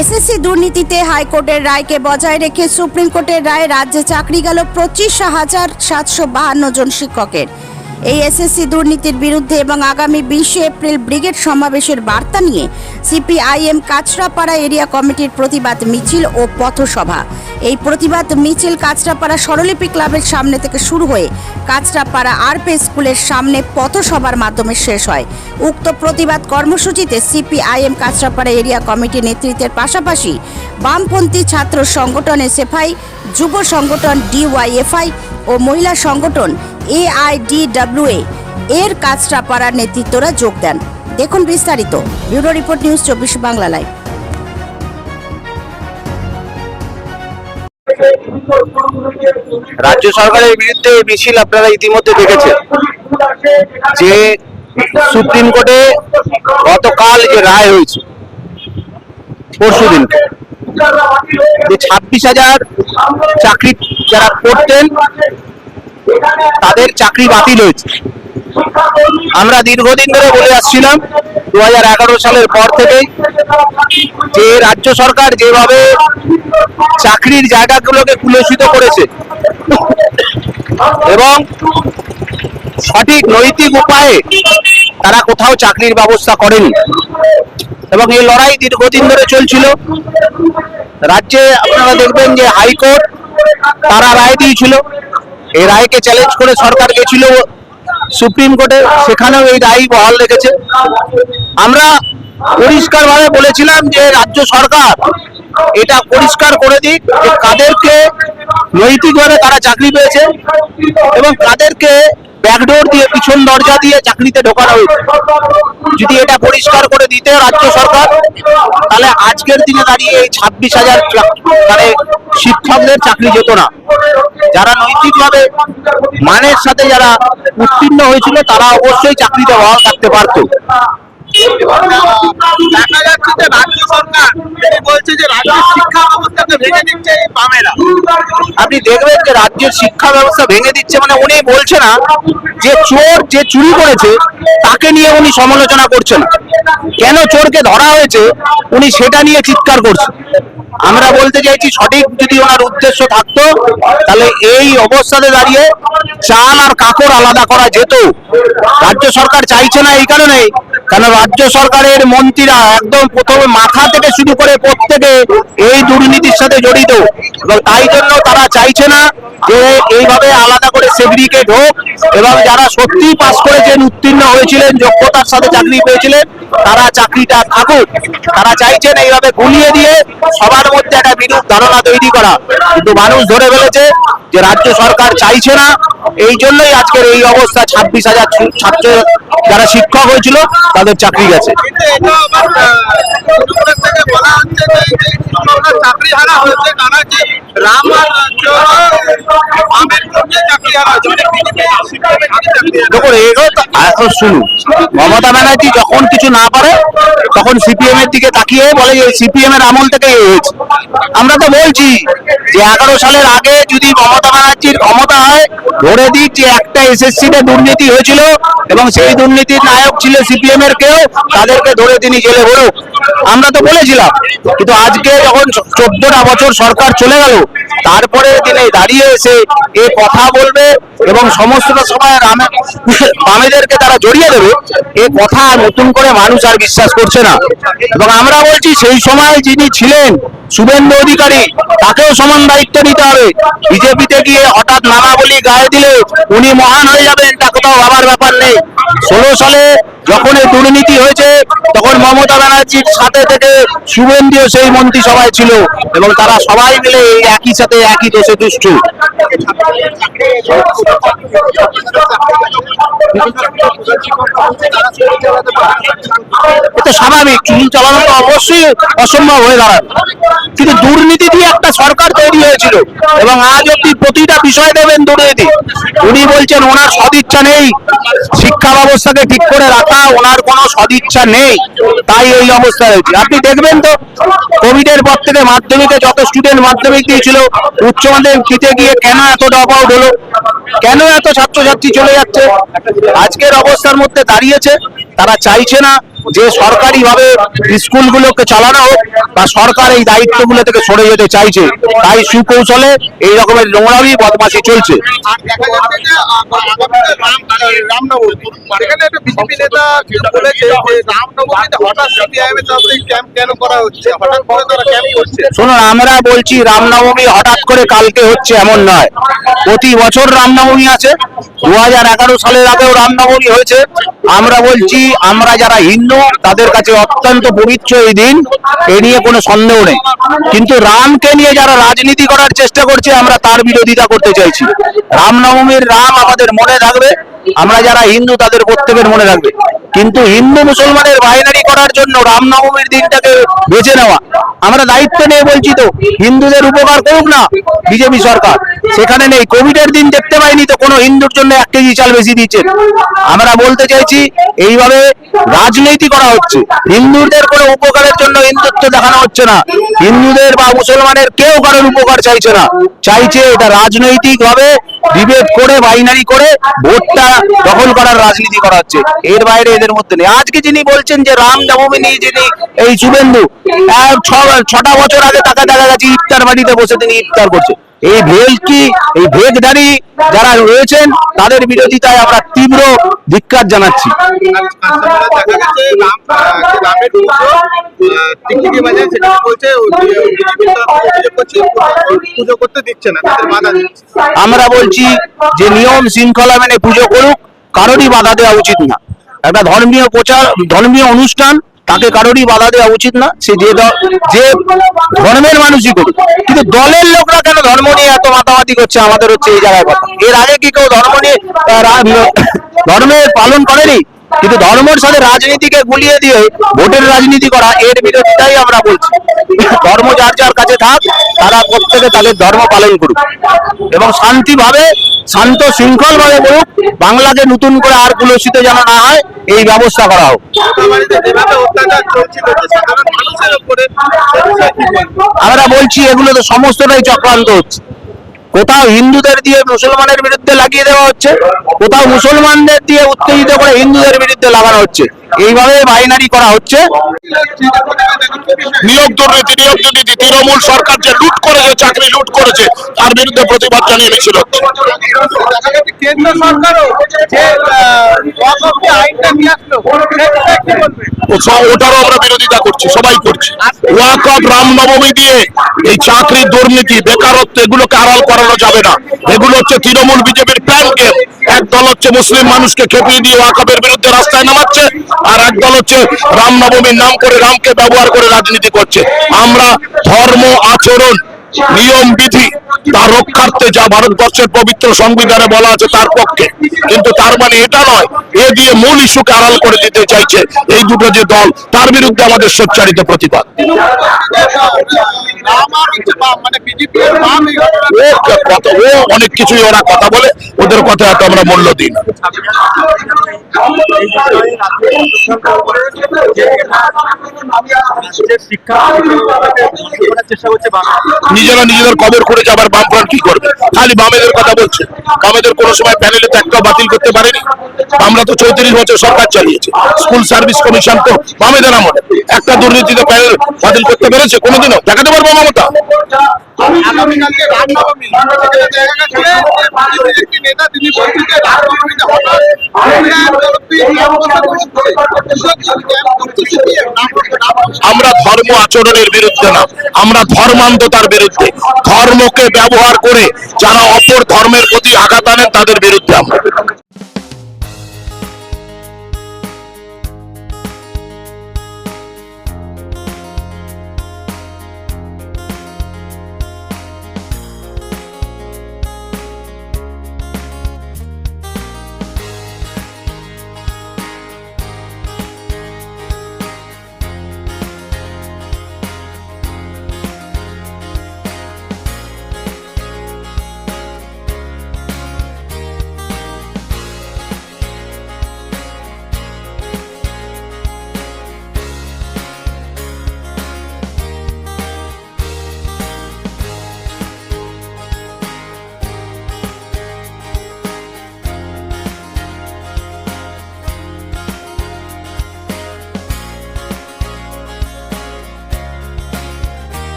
SSC দুর্নীতিতে হাইকোর্টের রায়কে বজায় রেখে সুপ্রিম কোর্টের রায়ে রাজ্যে চাকরি গেল পঁচিশ হাজার সাতশো বাহান্ন জন শিক্ষকের। এই এসএসসি দুর্নীতির বিরুদ্ধে এবং আগামী বিশে এপ্রিল ব্রিগেড সমাবেশের বার্তা নিয়ে সিপিআইএম কাছড়াপাড়া এরিয়া কমিটির প্রতিবাদ মিছিল ও পথসভা। এই প্রতিবাদ মিছিল কাছড়াপাড়া স্বরলিপি ক্লাবের সামনে থেকে শুরু হয়ে কাছড়াপাড়া আরপে স্কুলের সামনে পথসভার মাধ্যমে শেষ হয়। উক্ত প্রতিবাদ কর্মসূচিতে সিপিআইএম কাছড়াপাড়া এরিয়া কমিটির নেতৃত্বের পাশাপাশি বামপন্থী ছাত্র সংগঠন এসএফআই যুব সংগঠন ডিওয়াইএফআই ও মহিলা সংগঠন এআইডিডব্লিউএ এর কাছড়াপাড়ার নেতৃত্বরা যোগ দেন। দেখুন বিস্তারিত। ব্যুরো রিপোর্ট নিউজ চব্বিশ বাংলা লাইভ। রাজ্য সরকারের বিরুদ্ধে মিছিল আপনারা ইতিমধ্যে দেখেছেন। যে সুপ্রিম কোর্টে গতকাল যে রায় হয়েছে, পরশু দিন, যে ছাব্বিশ হাজার চাকরি যারা করতেন তাদের চাকরি বাতিল হয়েছে। আমরা দীর্ঘদিন ধরে বলে আসছিলাম, দু হাজার এগারো সালের পর থেকেই যে রাজ্য সরকার যেভাবে চাকরির জায়গাগুলোকে কুলসিত করেছে এবং সঠিক নৈতিক উপায়ে তারা কোথাও চাকরির ব্যবস্থা করেনি এবং এই লড়াই দীর্ঘদিন ধরে চলছিল। রাজ্যে আপনারা দেখবেন যে হাইকোর্ট তারা রায় দিয়েছিল। এই রায়কে চ্যালেঞ্জ করে সরকার গেছিল সুপ্রিম কোর্টে, সেখানেও এই রায় বহাল রেখেছে। আমরা পরিষ্কারভাবে বলেছিলাম যে রাজ্য সরকার এটা পরিষ্কার করে দিক যে কাদেরকে নৈতিকভাবে তারা চাকরি পেয়েছে এবং কাদেরকে ব্যাকডোর দিয়ে, পিছন দরজা দিয়ে চাকরিতে ঢোকানো হয়েছে। যদি এটা পরিষ্কার করে দিতে রাজ্য সরকার, তাহলে আজকের দিনে দাঁড়িয়ে এই ছাব্বিশ হাজার মানে শিক্ষকদের চাকরি যেত না। যারা নৈতিকভাবে মানের সাথে যারা উত্তীর্ণ হয়েছিল তারা অবশ্যই চাকরিতে বহাল থাকতে পারতো। দেখা যাচ্ছে যে রাজ্য সরকার তিনি বলছে যে রাজ্যের শিক্ষা ব্যবস্থাকে ভেঙে দিচ্ছে এই বামেরা। আপনি দেখবেন যে রাজ্যের শিক্ষা ব্যবস্থা ভেঙে দিচ্ছে মানে উনি বলছে না যে চোর যে চুরি করেছে তাকে নিয়ে উনি সমালোচনা করছেন। কেন চোরকে ধরা হয়েছে উনি সেটা নিয়ে চিৎকার করছে আমরা বলতে চাইছি সঠিক যদি ওনার উদ্দেশ্য থাকতো, তাহলে এই অবস্থাতে দাঁড়িয়ে চাল আর কাকড় আলাদা করা যেত। রাজ্য সরকার চাইছে না এই কারণে। কারণ রাজ্য সরকারের মন্ত্রীরা একদম প্রথমে মাথা থেকে শুরু করে প্রত্যেকে এই দুর্নীতির সাথে জড়িত। এবং তাই জন্য তারা চাইছে না যে এইভাবে আলাদা করে সেগ্রিকেট হোক এবং যারা সত্যি পাস করেছেন, উত্তীর্ণ হয়েছিলেন, যোগ্যতার সাথে চাকরি পেয়েছিলেন, তারা চাকরিটা থাকুক। তারা চাইছেন এইভাবে গুলিয়ে দিয়ে সবার মধ্যে একটা বিরূপ ধারণা তৈরি করা। কিন্তু মানুষ ধরে ফেলেছে যে রাজ্য সরকার চাইছে না। এই জন্যই আজকের এই অবস্থা ছাব্বিশ হাজার ছাত্র যারা শিক্ষক হয়েছিল তাদের চাকরি গেছে। দেখুন এগুলো শুনুন মমতা ব্যানার্জি যখন কিছু না পারে তখন সিপিএম এর দিকে তাকিয়ে বলে যে সিপিএম এর আমল থেকে হয়েছে। আমরা তো বলছি যে, এগারো সালের আগে যদি মমতা ব্যানার্জির ক্ষমতা হয়, ধরে দিক যে, একটা এসএসসি তে দুর্নীতি হয়েছিল এবং সেই দুর্নীতির নায়ক ছিল সিপিএম এর কেউ, তাদেরকে ধরে তিনি জেলে ভরুক। আমরা তো বলেছিলাম, কিন্তু আজকে যখন চোদ্দটা বছর সরকার চলে গেল, তারপরে তিনি দাঁড়িয়ে এসে এ কথা বলবে এবং সমস্তটা সময় রামে বামেদেরকে তারা জড়িয়ে দেবে এ কথা নতুন করে মানুষ আর বিশ্বাস করছে না। এবং আমরা বলছি, সেই সময় যিনি ছিলেন শুভেন্দু অধিকারী, তাকেও সমান দায়িত্ব নিতে হবে। বিজেপিতে গিয়ে হঠাৎ নানা বলি গায়ে দিলে উনি মহান হয়ে যাবেন, তা কোথাও ভাবার ব্যাপার নেই। ষোলো সালে যখন এই দুর্নীতি হয়েছে, তখন মমতা ব্যানার্জির সাথে থেকে শুভেন্দুও সেই মন্ত্রিসভায় ছিল এবং তারা সবাই মিলে এই একই সাথে একই দোষে দুষ্টু। এটা স্বাভাবিক, চুল চালানো তো অবশ্যই অসম্ভব হয়ে দাঁড়াবে কিন্তু দুর্নীতি দিয়ে একটা সরকার তৈরি হয়েছিল এবং আজ অব্দি প্রতিটা বিষয় দেবেন দুর্নীতি। উনি বলছেন, ওনার সদিচ্ছা নেই। শিক্ষা ব্যবস্থাকে ঠিক করে রাখা ওনার কোনো সদিচ্ছা নেই। তাই এই অবস্থা রয়েছে। আপনি দেখবেন তো কোভিড এর পর থেকে মাধ্যমিকে যত স্টুডেন্ট মাধ্যমিক দিয়েছিল, উচ্চ মাধ্যমিক দিতে গিয়ে কেন এত ড্রপ আউট হলো? কেন এত ছাত্রছাত্রী চলে যাচ্ছে? আজকের অবস্থার মধ্যে দাঁড়িয়েছে, তারা চাইছে না যে সরকারি ভাবে স্কুলগুলোকে চালানো হোক বা সরকার এই দায়িত্বগুলো থেকে সরে যেতে চাইছে তাই সুকৌশলে এই রকমের নোংরামি বদমাশি চলছে। শুনুন আমরা বলছি রামনবমী হঠাৎ করে কালকে হচ্ছে এমন নয়। প্রতি বছর রামনবমী আছে। দু হাজার এগারো সালের আগেও রামনবমী হয়েছে। আমরা বলছি আমরা যারা হিন্দু তাদের কাছে অত্যন্ত পবিত্র এই দিন, এ নিয়ে কোনো সন্দেহ নেই। কিন্তু রামকে নিয়ে যারা রাজনীতি করার চেষ্টা করছে, আমরা তার বিরোধিতা করতে চাইছি। রামনবমীর রাম আমাদের মনে থাকবে আমরা যারা হিন্দু, তাদের প্রত্যেকের মনে রাখবে। কিন্তু হিন্দু মুসলমানের বাইনারি করার জন্য রামনবমীর দিনটাকে বেছে নেওয়া, আমরা দায়িত্ব নিয়ে বলছি তো, হিন্দুদের উপকার করুক না বিজেপি সরকার। সেখানে নেই, কোভিডের দিন দেখতে পাইনি তো কোনো হিন্দুর জন্য এক কেজি চাল বেশি দিচ্ছেন আমরা বলতে চাইছি, এইভাবে রাজনীতি করা হচ্ছে। হিন্দুদের কোনো উপকারের জন্য হিন্দুত্ব দেখানো হচ্ছে না। হিন্দুদের বা মুসলমানের কেউ কারোর উপকার চাইছে না। চাইছে এটা রাজনৈতিক ভাবে ডিবেট করে, বাইনারি করে ভোটটা দখল করার রাজনীতি করা হচ্ছে। এর বাইরে এদের মধ্যে নেই। আজকে যিনি বলছেন যে রাম নিয়ে যিনি এই শুভেন্দু ছটা বছর আগে তাকে দেখা গেছে ইফতার বাড়িতে বসে তিনি ইফতার করছে। এই ভেল কি এই ভেগধারী যারা রয়েছেন, তাদের বিরোধিতায় আমরা তীব্র ধিক্কার জানাচ্ছি। আমরা বলছি যে নিয়ম শৃঙ্খলা মেনে পুজো করুক, কারোরই বাধা দেওয়া উচিত না। একটা ধর্মীয় প্রচার, ধর্মীয় অনুষ্ঠান তাকে কারোরই বাধা দেওয়া উচিত না, সে যে যে ধর্মের মানুষই করুক। কিন্তু দলের লোকরা কেন ধর্ম নিয়ে এত মাতামাতি করছে? আমাদের হচ্ছে এই জায়গায় কথা। এর আগে কি কেউ ধর্ম নিয়ে ধর্মের পালন করেনি? কিন্তু ধর্মের সাথে রাজনীতিকে গুলিয়ে দিয়ে ভোটের রাজনীতি করা এর বিরোধিতাই আমরা বলছি। ধর্ম যার যার কাছে থাক তারা প্রত্যেকে তাদের ধর্ম পালন করুক। এবং শান্তিভাবে শান্ত শৃঙ্খল ভাবে করুক বাংলাকে নতুন করে আর কুলসিত যেন না হয় এই ব্যবস্থা করা হোক? আমরা বলছি এগুলো তো সমস্তটাই চক্রান্ত হচ্ছে। কোথাও হিন্দুদের দিয়ে মুসলমানের বিরুদ্ধে লাগিয়ে দেওয়া হচ্ছে কোথাও মুসলমানদের দিয়ে উত্তেজিত করে হিন্দুদের বিরুদ্ধে লাগানো হচ্ছে। এইভাবে বাইনারি করা হচ্ছে। নিয়োগ দুর্নীতি নিয়োগ দুর্নীতি তৃণমূল সরকার যে লুট করেছে চাকরি লুট করেছে তার বিরুদ্ধে প্রতিবাদ জানিয়ে মিছিল হচ্ছে। কেন্দ্র সরকারও যে আহ, ওয়াকফকে আইনটা নিয়ে আসলো সে বিষয়ে কি বলবে ও স- ওটারও আমরা বিরোধিতা করছি, সবাই করছি। ওয়াকফ রামনবমী দিয়ে এই চাকরির দুর্নীতি, বেকারত্ব, এগুলোকে আড়াল করানো যাবে না। এগুলো হচ্ছে তৃণমূল বিজেপির প্ল্যান গেম। এক দল হচ্ছে মুসলিম মানুষকে খেপিয়ে দিয়ে ওয়াকফের বিরুদ্ধে রাস্তায় নামাচ্ছে, আর এক দল হচ্ছে রামনবমীর নাম করে রামকে ব্যবহার করে রাজনীতি করছে। আমরা ধর্ম আচরণ, নিয়ম বিধি তা রক্ষার্থে যা ভারতবর্ষের পবিত্র সংবিধানে বলা আছে তার পক্ষে। কিন্তু তার মানে এটা নয়, এ দিয়ে মূল ইস্যুকে আড়াল করে দিতে চাইছে এই দুটো যে দল, তার বিরুদ্ধে আমাদের সোচ্চারিত প্রতিবাদ। অনেক কিছুই ওরা কথা বলে, ওদের কথা এত আমরা মূল্য দিই না। নিজেরা নিজেদের কবর করে যাবার বামফ্রন্ট কি করবে? খালি বামেদের কথা বলছে। বামেদের কোনো সময় প্যানেলে তো একটাও বাতিল করতে পারেনি। আমরা তো চৌত্রিশ বছর সরকার চালিয়েছি। স্কুল সার্ভিস কমিশন তো বামেদের আমলে। একটা দুর্নীতিতে প্যানেল বাতিল করতে পেরেছে কোনোদিনও। দেখাতে পারব মমতা? আগামীকালকে রামনবমী। সেখানে দেখা গেছে যে বিজেপির একটি নেতা তিনি বলছেন যে রামনবমীতে হঠাৎ সিপিআইএম তরফে ক্যাম্প বসানো হচ্ছে কৃষক ক্যাম্প করছে সিপিএম আমরা ধর্ম আচরণের বিরুদ্ধে না। আমরা ধর্মান্ধতার বিরুদ্ধে। ধর্মকে ব্যবহার করে যারা অপর ধর্মের প্রতি আঘাত আনেন তাদের বিরুদ্ধে আমরা।